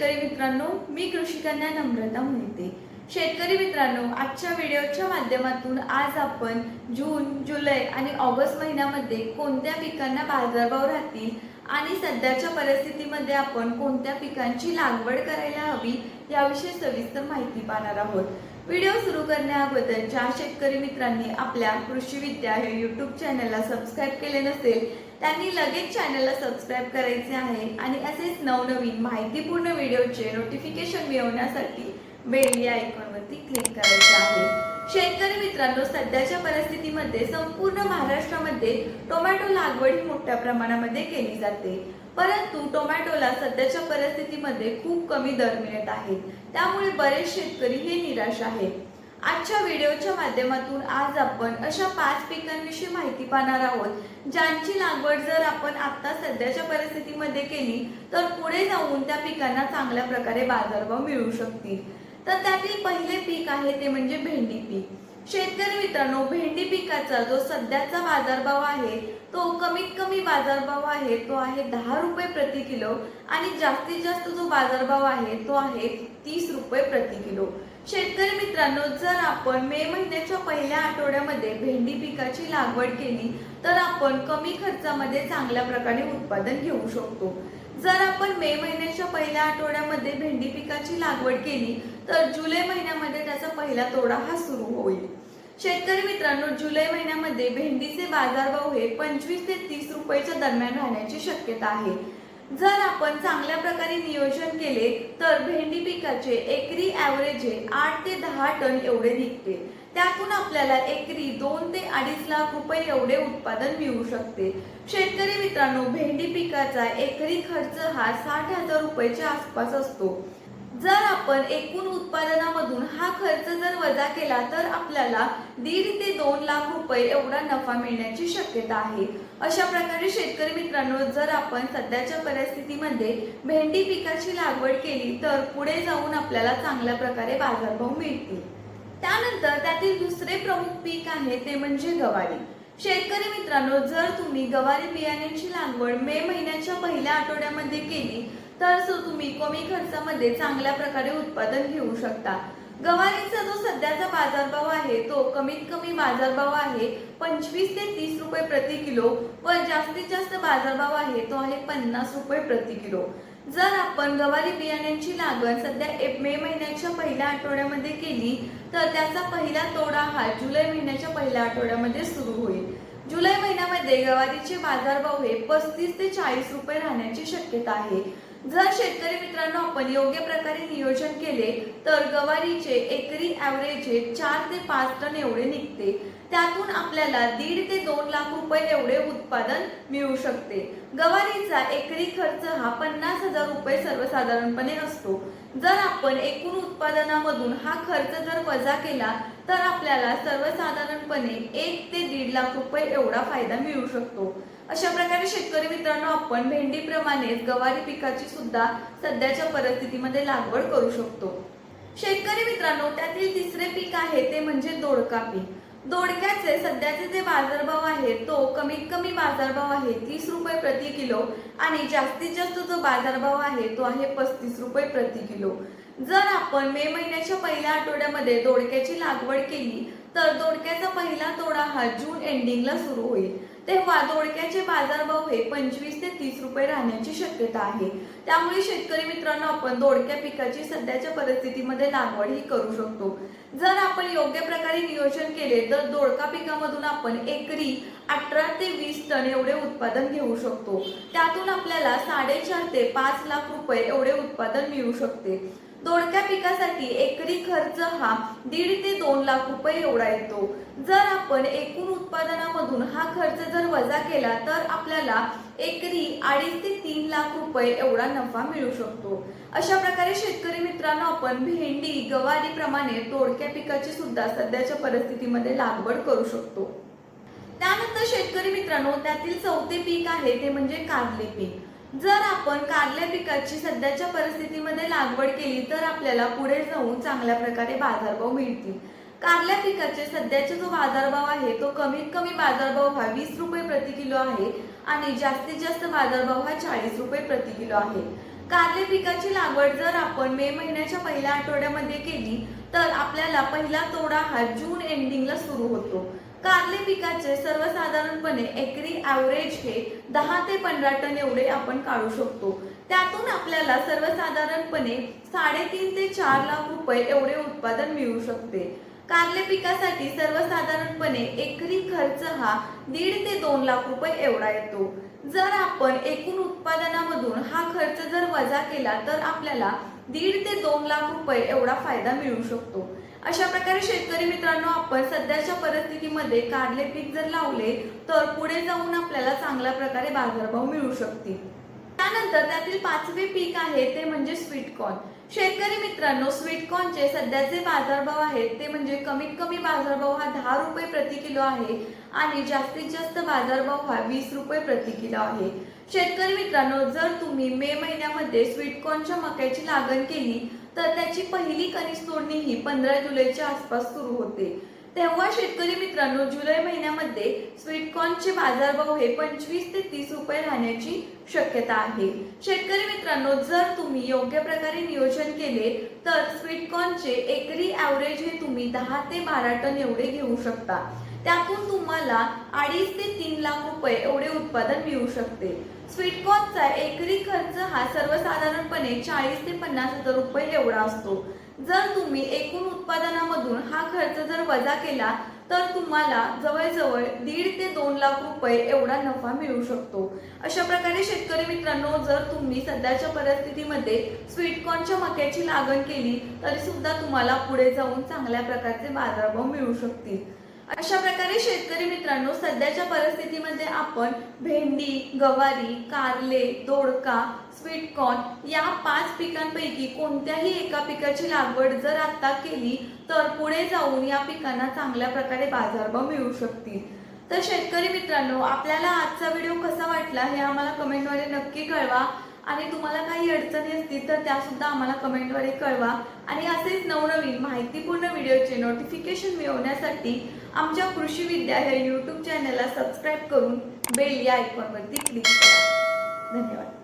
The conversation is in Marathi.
शेतकरी मित्रांनो मी कृषिकन्या नम्रता मोहिते शेतकरी मित्रांनो आजच्या व्हिडिओच्या माध्यमातून आज आपण जून जुलै आणि ऑगस्ट महिन्यामध्ये कोणत्या पिकांना बाजारभाव राहतील आणि सध्याच्या परिस्थितीमध्ये आपण कोणत्या पिकांची लागवड करायला हवी याविषयी सविस्तर माहिती पाहणार आहोत. व्हिडिओ सुरू करण्याअगोदर ज्या शेतकरी मित्रांनी आपल्या कृषी विद्या हे यूट्यूब चॅनलला सबस्क्राईब केले नसेल त्यांनी लगेच चॅनलला सबस्क्राईब करायचे आहे आणि असेच नवनवीन माहितीपूर्ण व्हिडिओचे नोटिफिकेशन मिळवण्यासाठी बेल या आयकॉनवरती क्लिक करायचे आहे. शेतकरी मित्रांनो सध्याच्या परिस्थितीमध्ये संपूर्ण महाराष्ट्रामध्ये टोमॅटो लागवड ही मोठ्या प्रमाणामध्ये केली जाते. परंतु टोमॅटोला सध्याच्या परिस्थितीमध्ये खूप कमी दर मिळत आहेत. त्यामुळे बरेच शेतकरी हे निराश आहेत. आजच्या व्हिडिओच्या माध्यमातून आज आपण अशा पाच पिकांविषयी माहिती पाहणार आहोत ज्यांची लागवड जर आपण आता सध्याच्या परिस्थितीमध्ये केली तर पुढे जाऊन त्या पिकांना चांगल्या प्रकारे बाजारभाव मिळू शकतील. तर त्यातील पहिले पीक आहे ते म्हणजे भेंडी पीक. शेतकरी मित्रांनो भेंडी पिकाचा जो सध्याचा बाजारभाव आहे तो कमीत कमी बाजारभाव आहे तो आहे दहा रुपये प्रति किलो आणि जास्तीत जास्त जो बाजारभाव आहे तो आहे तीस रुपये प्रति किलो. शेतकरी मित्रांनो जर आपण मे महिन्याच्या पहिल्या आठवड्यामध्ये भेंडी पिकाची लागवड केली तर आपण कमी खर्चामध्ये चांगल्या प्रकारे उत्पादन घेऊ शकतो. जर आपण मे महिन्याच्या पहिल्या आठवड्यामध्ये भेंडी पिकाची लागवड केली तर जुलै महिन्यामध्ये त्याचा पहिला तोडा हा सुरू होईल. शेतकरी मित्रांनो जुलै महिन्यामध्ये भेंडीचे बाजारभाव हे पंचवीस ते तीस रुपयाच्या दरम्यान राहण्याची शक्यता आहे. जर आपण चांगल्या प्रकारे नियोजन केले तर भेंडी पिकाचे एकरी ॲव्हरेज हे आठ ते दहा टन एवढे निघते. त्यातून आपल्याला एकरी दोन ते अडीच लाख रुपये एवढे उत्पादन मिळू शकते. शेतकरी मित्रांनो भेंडी पिकाचा एकरी खर्च हा साठ हजार रुपयाच्या आसपास असतो. जर आपण एकूण उत्पादनामधून हा खर्च जर वजा केला तर आपल्याला दीड ते दोन लाख रुपये एवढा नफा मिळण्याची शक्यता आहे. अशा प्रकारे शेतकरी मित्रांनो जर आपण सध्याच्या परिस्थितीमध्ये भेंडी पिकाची लागवड केली तर पुढे जाऊन आपल्याला चांगल्या प्रकारे बाजारभाव मिळतील. त्यानंतर त्यातील दुसरे प्रमुख पीक आहे ते म्हणजे गवारी. शेतकरी मित्रांनो जर तुम्ही गवारी बियाण्यांची लागवड मे महिन्याच्या पहिल्या आठवड्यामध्ये केली तर सो तुम्ही कमी खर्चामध्ये चांगल्या प्रकारे उत्पादन घेऊ शकता. गवारीचा जो सध्याचा बाजारभाव आहे तो कमीत कमी बाजारभाव आहे पंचवीस ते तीस रुपये प्रति किलो व जास्तीत जास्त बाजारभाव आहे तो आहे पन्नास रुपये प्रति किलो. जर आपण गवारी बियाण्यांची लागवड सध्या मे महिन्याच्या पहिल्या आठवड्यामध्ये केली तर त्याचा पहिला तोडा हा जुलै महिन्याच्या पहिल्या आठवड्यामध्ये सुरू होईल. जुलै महिन्यामध्ये गवारीचे बाजारभाव हे पस्तीस ते चाळीस रुपये राहण्याची शक्यता आहे. जर शेतकरी मित्रांनो आपण योग्य प्रकारे नियोजन केले तर गवारीचे एकरी ॲव्हरेज हे चार ते पाच टन एवढे निघते. त्यातून आपल्याला दीड ते दोन लाख रुपये एवढे उत्पादन मिळू शकते. गवारीचा एकरी खर्च हा पन्नास हजार रुपये सर्वसाधारणपणे असतो. जर आपण एकूण उत्पादनामधून हा खर्च जर वजा केला तर आपल्याला सर्वसाधारणपणे एक ते दीड लाख रुपये एवढा फायदा मिळू शकतो. अशा प्रकारे शेतकरी मित्रांनो आपण भेंडीप्रमाणेच गवारी पिकाची सुद्धा सध्याच्या परिस्थितीमध्ये लागवड करू शकतो. शेतकरी मित्रांनो त्यातील तिसरे पीक आहे ते म्हणजे दोडका पीक. दोडक्याचे सध्याचे जे बाजारभाव आहे तो कमीत कमी बाजारभाव आहे तीस रुपये प्रति किलो. आणि जास्तीत जास्त जो बाजारभाव आहे तो आहे पस्तीस रुपये प्रति किलो. जर आपण मे महिन्याच्या पहिल्या आठवड्यामध्ये दोडक्याची लागवड केली तर दोडक्याचा पहिला तोडा हा जून एंडिंगला सुरू होईल. तेव्हा दोडक्याचे बाजारभाव हे पंचवीस ते तीस रुपये राहण्याची शक्यता आहे. त्यामुळे शेतकरी मित्रांनो आपण दोडक्या पिकाची सध्याच्या परिस्थितीमध्ये लागवड ही करू शकतो. जर आपण योग्य प्रकारे नियोजन केले तर दोडका पिकामधून आपण एकरी अठरा ते वीस टन एवढे उत्पादन घेऊ शकतो. त्यातून आपल्याला साडेचार ते पाच लाख रुपये एवढे उत्पादन मिळू शकते. दोडक्या पिकासाठी एकरी खर्च हा दीड ते दोन लाख रुपये एवढा येतो. जर आपण एकूण उत्पादनामधून हा खर्च जर वजा केला तर आपल्याला एकरी अडीच ते तीन लाख रुपये एवढा नफा मिळू शकतो. अशा प्रकारे शेतकरी मित्रांनो आपण भेंडी गवारी प्रमाणे दोडक्या पिकाची सुद्धा सध्याच्या परिस्थितीमध्ये लागवड करू शकतो. त्यानंतर शेतकरी मित्रांनो त्यातील चौथे पीक आहे ते म्हणजे कारले पीक. जर आपण कारल्या पिकाची सध्याच्या परिस्थितीमध्ये लागवड केली तर आपल्याला पुढे जाऊन चांगल्या प्रकारे बाजारभाव मिळतील. कारल्या पिकाचे सध्याचे जो बाजारभाव आहे तो कमीत कमी बाजारभाव हा वीस रुपये प्रति किलो आहे आणि जास्तीत जास्त बाजारभाव हा चाळीस रुपये प्रति किलो आहे. कारले पिकाची लागवड जर आपण मे महिन्याच्या पहिल्या आठवड्यामध्ये केली तर आपल्याला पहिला तोडा हा जून एंडिंगला सुरू होतो. कारले पिकाचे सर्वसाधारणपणे एकरी ॲव्हरेज हे दहा ते पंधरा टन एवढे आपण काढू शकतो. त्यातून आपल्याला सर्वसाधारणपणे साडेतीन ते चार लाख रुपये एवढे उत्पादन मिळू शकते. कारले पिकासाठी सर्वसाधारणपणे एकरी खर्च हा दीड ते दोन लाख रुपये एवढा येतो. जर आपण एकूण उत्पादनामधून हा खर्च जर वजा केला तर आपल्याला दीड ते दोन लाख रुपये एवढा फायदा मिळू शकतो. अशा प्रकारे शेतकरी मित्रांनो आपण सध्याच्या परिस्थितीमध्ये कारले पीक जर लावले तर पुढे जाऊन आपल्याला चांगल्या प्रकारे बाजारभाव मिळू शकतील. त्यानंतर त्यातील पाचवे पीक आहे ते म्हणजे स्वीटकॉर्न. शेतकरी मित्रांनो स्वीटकॉर्नचे सध्याचे बाजारभाव आहेत ते म्हणजे कमीत कमी बाजारभाव हा दहा रुपये प्रति किलो आहे आणि जास्तीत जास्त बाजारभाव हा वीस रुपये प्रति किलो आहे. शेतकरी मित्रांनो जर तुम्ही मे महिन्यामध्ये स्वीटकॉर्नच्या मक्याची लागण केली तर त्याची पहिली कणीस तोडणी ही पंधरा जुलैच्या आसपास सुरू होते. तेव्हा शेतकरी मित्रांनो जुलै महिन्यामध्ये स्वीटकॉर्नचे बाजारभाव हे पंचवीस ते तीस रुपये राहण्याची शक्यता आहे. शेतकरी मित्रांनो जर तुम्ही योग्य प्रकारे नियोजन केले तर स्वीटकॉर्नचे एकरी ॲव्हरेज हे तुम्ही दहा ते बारा टन एवढे घेऊ शकता. त्यातून तुम्हाला अडीच ते तीन लाख रुपये एवढे उत्पादन मिळू शकते. स्वीटकॉर्नचा एकरी खर्च हा सर्वसाधारणपणे चाळीस ते पन्नास हजार रुपये एवढा असतो. जर तुम्ही एकूण उत्पादनामधून हा खर्च जर वजा केला तर तुम्हाला जवळजवळ दीड ते दोन लाख रुपये एवढा नफा मिळू शकतो. अशा प्रकारे शेतकरी मित्रांनो जर तुम्ही सध्याच्या परिस्थितीमध्ये स्वीटकॉर्नच्या मक्याची लागण केली तरी सुद्धा तुम्हाला पुढे जाऊन चांगल्या प्रकारचे बाजारभाव मिळू शकतील. अशा प्रकारे शेतकरी मित्रांनो सध्याच्या परिस्थितीमध्ये आपण भेंडी गवारी कारले दोडका स्वीटकॉर्न या पाच पिकांपैकी कोणत्याही एका पिकाची लागवड जर आता केली तर पुढे जाऊन या पिकांना चांगल्या प्रकारे बाजारभाव मिळू शकतील. तर शेतकरी मित्रांनो आपल्याला आजचा व्हिडिओ कसा वाटला हे आम्हाला कमेंटद्वारे नक्की कळवा. आणि तुम्हाला काही अडचणी असतील तर त्यासुद्धा आम्हाला कमेंटद्वारे कळवा. आणि असेच नवनवीन माहितीपूर्ण व्हिडिओचे नोटिफिकेशन मिळवण्यासाठी आमच्या कृषी विद्या या यूट्यूब चॅनलला सबस्क्राईब करून बेल या आयकॉनवरती क्लिक करा. धन्यवाद.